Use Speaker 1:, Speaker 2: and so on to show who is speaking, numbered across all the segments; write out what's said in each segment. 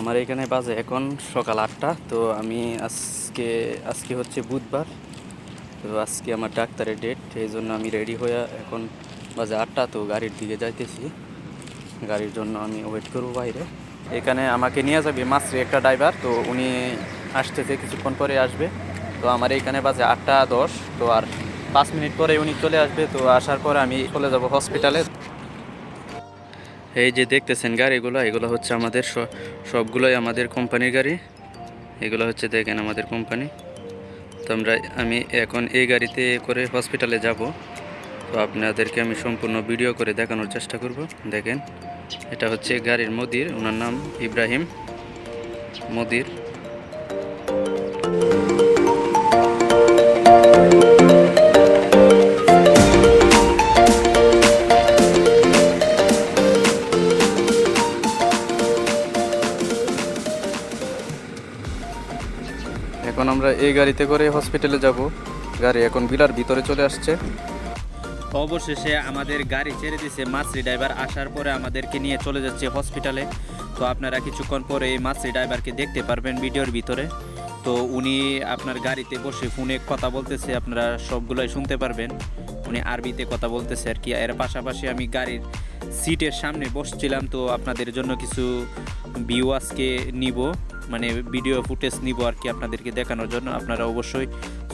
Speaker 1: আমার এখানে বাজে এখন সকাল আটটা, তো আমি আজকে আজকে হচ্ছে বুধবার, তো আজকে আমার ডাক্তারের ডেট এই জন্য আমি রেডি হয়ে এখন বাজে আটটা, তো গাড়ির দিকে যাইতেছি। গাড়ির জন্য আমি ওয়েট করব বাইরে। এখানে আমাকে নিয়ে যাবে মাসরি একটা ড্রাইভার তো উনি আসতেছে, কিছুক্ষণ পরে আসবে। তো আমার এখানে বাজে আটটা দশ, তো আর পাঁচ মিনিট পরে উনি চলে আসবে, তো আসার পরে আমি চলে যাব হসপিটালে এই যে দেখতেছেন গাড়িগুলো এগুলো হচ্ছে আমাদের সবগুলোই আমাদের কোম্পানির গাড়ি। এগুলো হচ্ছে দেখেন আমাদের কোম্পানি। তো আমরা, আমি এখন এই গাড়িতে করে হসপিটালে যাব। তো আপনাদেরকে আমি সম্পূর্ণ ভিডিও করে দেখানোর চেষ্টা করব। দেখেন, এটা হচ্ছে গাড়ির মদির, ওনার নাম ইব্রাহিম মদির। এই গাড়িতে করে হসপিটালে যাব, গাড়ি এখন বিলার ভিতরে চলে আসছে। অবশেষে আমাদের গাড়ি ছেড়ে দিছে মাসরি ড্রাইভার আসার পরে আমাদেরকে নিয়ে চলে যাচ্ছে হসপিটালে তো আপনারা কিছুক্ষণ পরে এই মাসরি ড্রাইভারকে দেখতে পারবেন ভিডিওর ভিতরে। তো উনি আপনার গাড়িতে বসে ফোনে কথা বলতেছে, আপনারা সবগুলোই শুনতে পারবেন। উনি আরবিতে কথা বলতেছে আর কি। এর পাশাপাশি আমি গাড়ির সিটের সামনে বসছিলাম, তো আপনাদের জন্য কিছু ভিউ আজকে নিব। মানে ভিডিও ফুটেজ নিব আর কি আপনাদেরকে দেখানোর জন্য। আপনারা অবশ্যই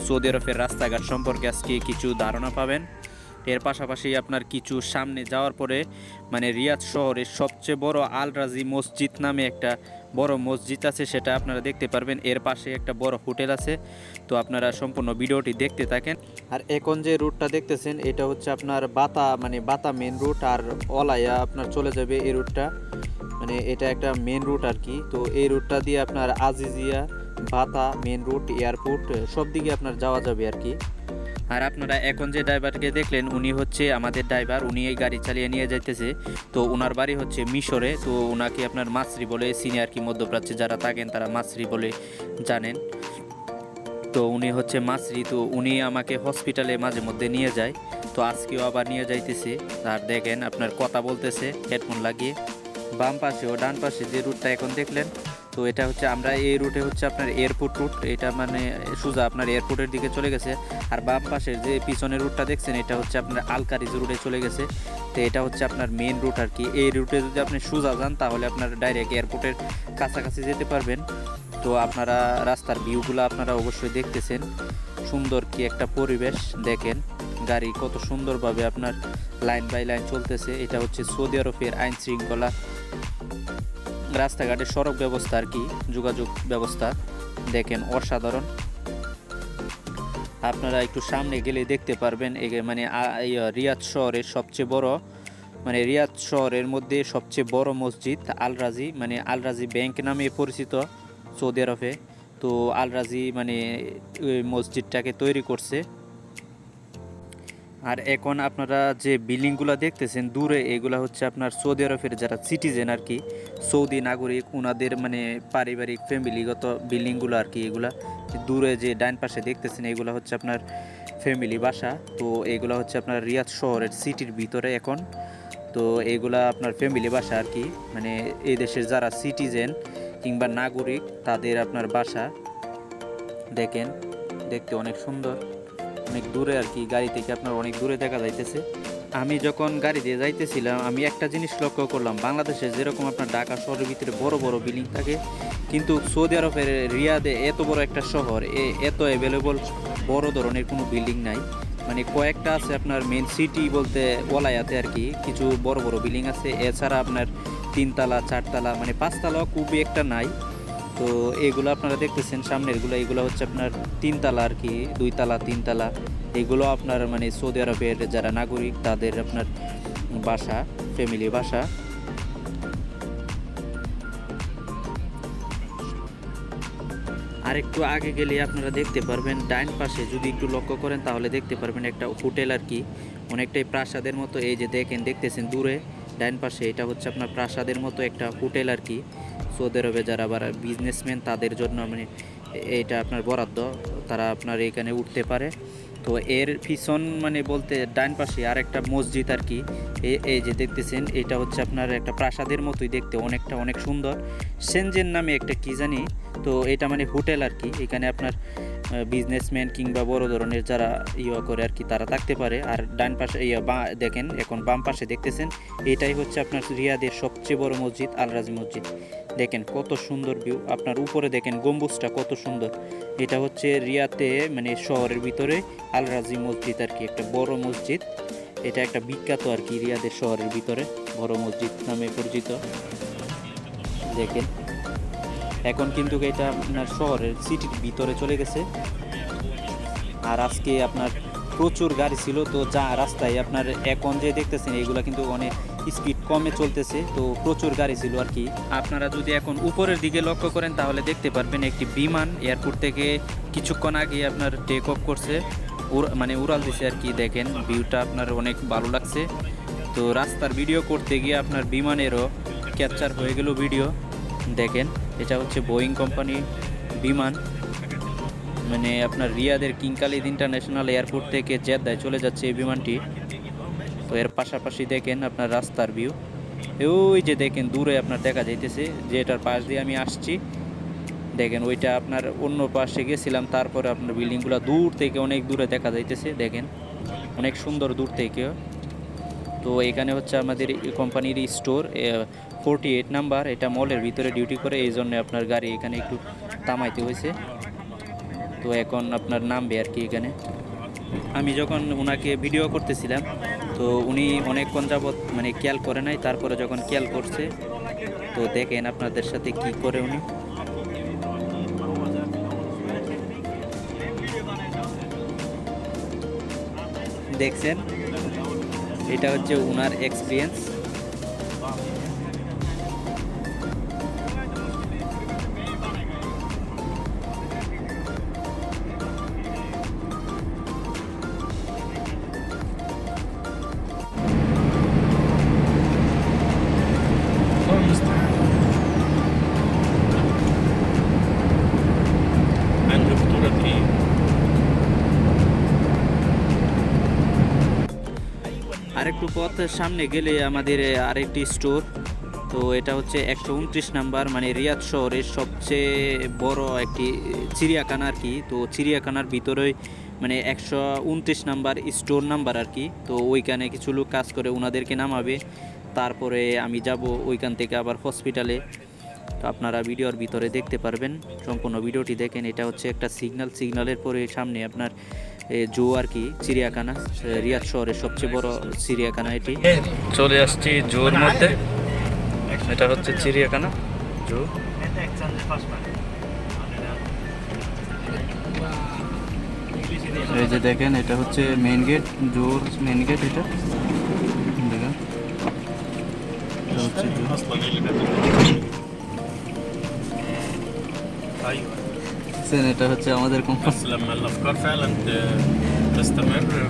Speaker 1: সৌদি আরবের রাস্তাঘাট সম্পর্কে আজকে কিছু ধারণা পাবেন। এর পাশাপাশি আপনার কিছু সামনে যাওয়ার পরে মানে রিয়াদ শহরের সবচেয়ে বড় আল রাজি মসজিদ নামে একটা বড় মসজিদ আছে, সেটা আপনারা দেখতে পারবেন। এর পাশে একটা বড় হোটেল আছে, তো আপনারা সম্পূর্ণ ভিডিওটি দেখতে থাকেন। আর এখন যে রুটটা দেখতেছেন, এটা হচ্ছে আপনার বাতা মানে বাতা মেন রুট আর অলাইয়া আপনার চলে যাবে এই রুটটা। মানে এটা একটা মেন রুট আর কি। তো এই রুটটা দিয়ে আপনার আজিজিয়া বাতা মেন রুট এয়ারপোর্ট সব দিকে আপনার যাওয়া যাবে আর কি। আর আপনারা এখন যে ড্রাইভারকে দেখলেন, উনি হচ্ছে আমাদের ড্রাইভার উনি এই গাড়ি চালিয়ে নিয়ে যাইতেছে। তো ওনার বাড়ি হচ্ছে মিশরে, তো ওনাকে আপনার মাসরি বলে সিনিয়র কি মধ্যপ্রাচ্যে যারা থাকেন, তারা মাসরি বলে জানেন। তো উনি হচ্ছে মাসরি তো উনি আমাকে হসপিটালে মাঝে মধ্যে নিয়ে যায়। তো আজকেও আবার নিয়ে যাইতেছে। আর দেখেন, আপনার কথা বলতেছে হেডফোন লাগিয়ে। বাম পাশে ও ডান পাশে যে রুটটা এখন দেখলেন, তো এটা হচ্ছে আমরা এই রুটে হচ্ছে আপনার এয়ারপোর্ট রুট এটা মানে সোজা আপনার এয়ারপোর্টের দিকে চলে গেছে। আর বাম পাশের যে পিছনের রুটটা দেখছেন, এটা হচ্ছে আপনার আলকারিজ রুটে চলে গেছে। তো এটা হচ্ছে আপনার মেন রুট আর কি। এই রুটে যদি আপনি সোজা যান, তাহলে আপনার ডাইরেক্ট এয়ারপোর্টের কাছাকাছি যেতে পারবেন। তো আপনারা রাস্তার ভিউগুলো আপনারা অবশ্যই দেখতেছেন। সুন্দর কি একটা পরিবেশ, দেখেন গাড়ি কত সুন্দরভাবে আপনার লাইন বাই লাইন চলতেছে। এটা হচ্ছে সৌদি আরবের আইন শৃঙ্খলা রাস্তাঘাটের সড়ক ব্যবস্থা আর কি, যোগাযোগ ব্যবস্থা দেখেন অসাধারণ। আপনারা একটু সামনে গেলে দেখতে পারবেন মানে রিয়াদ শহরের সবচেয়ে বড় মানে রিয়াদ শহরের মধ্যে সবচেয়ে বড় মসজিদ আলরাজি মানে আলরাজি ব্যাংক নামে পরিচিত সৌদি আরবে। তো আলরাজি মানে ওই মসজিদটাকে তৈরি করছে। আর এখন আপনারা যে বিল্ডিংগুলো দেখতেছেন, দূরে এগুলা হচ্ছে আপনার সৌদি আরবের যারা সিটিজেন আর কি, সৌদি নাগরিক ওনাদের মানে পারিবারিক ফ্যামিলিগত বিল্ডিংগুলো আর কি এগুলা। দূরে যে ডাইন পাশে দেখতেছেন, এগুলো হচ্ছে আপনার ফ্যামিলি বাসা। তো এগুলো হচ্ছে আপনার রিয়াদ শহরের সিটির ভিতরে এখন। তো এগুলা আপনার ফ্যামিলি বাসা আর কি। মানে এই দেশের যারা সিটিজেন কিংবা নাগরিক, তাদের আপনার বাসা। দেখেন, দেখতে অনেক সুন্দর। অনেক দূরে আর কি, গাড়ি থেকে আপনার অনেক দূরে দেখা যাইতেছে। আমি যখন গাড়ি দিয়ে যাইতেছিলাম, আমি একটা জিনিস লক্ষ্য করলাম, বাংলাদেশে যেরকম আপনার ঢাকা শহরের ভিতরে বড় বড় বিল্ডিং থাকে, কিন্তু সৌদি আরবের রিয়াদে এত বড় একটা শহর, এ- এত অ্যাভেলেবল বড় ধরনের কোনো বিল্ডিং নাই। মানে কয়েকটা আছে আপনার মেন সিটি বলতে ওলায়াতে আর কি, কিছু বড় বড় বিল্ডিং আছে, এছাড়া আপনার তিনতলা, চারতলা মানে পাঁচতলাও খুবই একটা নাই। তো এগুলো আপনারা দেখতেছেন সামনেরগুলো এগুলো হচ্ছে আপনার তিনতলা আর কি, দুইতলা, তিনতলা। এগুলো আপনার মানে সৌদি আরবের যারা নাগরিক, তাদের আপনার বাসা ফ্যামিলি বাসা। আর একটু আগে গেলে আপনারা দেখতে পারবেন ডাইন পাশে যদি একটু লক্ষ্য করেন তাহলে দেখতে পারবেন একটা হোটেল আর কি। অনেকটাই প্রাসাদের মতো, এই যে দেখেন, দেখতেছেন দূরে ডাইন পাশে এটা হচ্ছে আপনার প্রাসাদের মতো একটা হোটেল আর কি। সৌদি আরবে যারা আবার বিজনেসম্যান তাদের জন্য মানে এটা আপনার বরাদ্দ, তারা আপনার এখানে উঠতে পারে। তো এর পিছন মানে বলতে ডান পাশে আর একটা মসজিদ আর কি এই এই যে দেখতেছেন, এটা হচ্ছে আপনার একটা প্রাসাদের মতোই দেখতে, অনেকটা অনেক সুন্দর। সেনজেন নামে একটা কি জানি, তো এটা মানে হোটেল আর কি, এখানে আপনার বিজনেসম্যান কিংবা বড় ধরনের যারা ইয়ে করে আর কি, তারা থাকতে পারে। আর ডান পাশে ইয়ে বা, দেখেন, এখন বাম পাশে দেখতেছেন, এটাই হচ্ছে আপনার রিয়াদের সবচেয়ে বড় মসজিদ, আলরাজি মসজিদ। দেখেন, কত সুন্দর ভিউ আপনার উপরে দেখেন, গম্বুজটা কত সুন্দর। এটা হচ্ছে রিয়াতে মানে শহরের ভিতরে আলরাজি মসজিদ আর কি, একটা বড় মসজিদ। এটা একটা বিখ্যাত আর কি, রিয়াদের শহরের ভিতরে বড় মসজিদ নামে পরিচিত। দেখেন। এখন কিন্তু এটা আপনার শহরের সিটির ভিতরে চলে গেছে। আর আজকে আপনার প্রচুর গাড়ি ছিল, তো যা রাস্তায় আপনার এখন যে দেখতেছেন, এগুলা কিন্তু অনেক স্পিড কমে চলতেছে, তো প্রচুর গাড়ি ছিল আর কি। আপনারা যদি এখন উপরের দিকে লক্ষ্য করেন, তাহলে দেখতে পারবেন একটি বিমান এয়ারপোর্ট থেকে কিছুক্ষণ আগে আপনার টেক অফ করছে। মানে উড়াল দিছে আর কি, দেখেন ভিউটা আপনার অনেক ভালো লাগছে। তো রাস্তার ভিডিও করতে গিয়ে আপনার বিমানেরও ক্যাপচার হয়ে গেল ভিডিও দেখেন। এটা হচ্ছে বোয়িং কোম্পানি বিমান। মানে আপনার রিয়াদের কিং খালিদ ইন্টারন্যাশনাল এয়ারপোর্ট থেকে জেদ্দায় চলে যাচ্ছে এই বিমানটি। তো এর পাশাপাশি দেখেন আপনার রাস্তার ভিউ ওই যে দেখেন, দূরে আপনার দেখা যাইতেছে যে এটার পাশ দিয়ে আমি আসছি। দেখেন, ওইটা আপনার অন্য পাশে গেছিলাম, তারপরে আপনার বিল্ডিংগুলো দূর থেকে অনেক দূরে দেখা যাইতেছে, দেখেন। অনেক সুন্দর দূর থেকে। তো এখানে হচ্ছে আমাদের কোম্পানির স্টোর ফোরটি এইট নাম্বার এটা মলের ভিতরে ডিউটি করে, এই জন্য আপনার গাড়ি এখানে একটু থামাইতে হয়েছে। তো এখন আপনার নামবে আর কি এখানে। আমি যখন ওনাকে ভিডিও করতেছিলাম, তো উনি অনেকক্ষণ যাবৎ মানে খেয়াল করে নাই, তারপরে যখন খেয়াল করছে, তো দেখেন আপনাদের সাথে কি করে উনি। দেখছেন? এটা হচ্ছে ওনার এক্সপিরিয়েন্স আরেকটু পথ সামনে গেলে আমাদের আরেকটি স্টোর তো এটা হচ্ছে একশো উনত্রিশ নাম্বার মানে রিয়াদ শহরের সবচেয়ে বড় একটি চিড়িয়াখানা আর কি। তো চিড়িয়াখানার ভিতরে মানে একশো উনত্রিশ নাম্বার স্টোর নাম্বার আর কি। তো ওইখানে কিছু লোক কাজ করে ওনাদেরকে নামাবে। তারপরে আমি যাব ওইখান থেকে আবার হসপিটালে তো আপনারা ভিডিওর ভিতরে দেখতে পারবেন, সম্পূর্ণ ভিডিওটি দেখেন। এটা হচ্ছে একটা সিগন্যাল, সিগন্যালের পরে সামনে আপনার জো আর কি, চিড়িয়াখানা রিয়াদ শহরের সবচেয়ে বড় চিড়িয়াখানা এটি। চলে আসছি জোর মধ্যে। এটা হচ্ছে চিড়িয়াখানা, জো। এই যে দেখেন, এটা হচ্ছে মেইন গেট জোর মেইন গেট এটা। দেখেন, এটা হচ্ছে سنة تهتشي عمدر
Speaker 2: كومباس لما الأفكار فعلا تستمر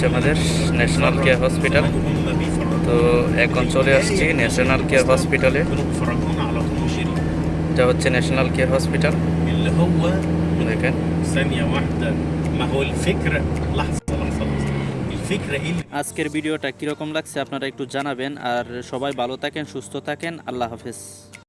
Speaker 1: হচ্ছে আমাদের ন্যাশনাল কেয়ার হসপিটাল তো এখন চলে আসছি ন্যাশনাল কেয়ার হসপিটালে এটা হচ্ছে ন্যাশনাল কেয়ার হসপিটাল দেখেন। আজকের ভিডিওটা কীরকম লাগছে আপনারা একটু জানাবেন। আর সবাই ভালো থাকেন সুস্থ থাকেন। আল্লাহ হাফেজ।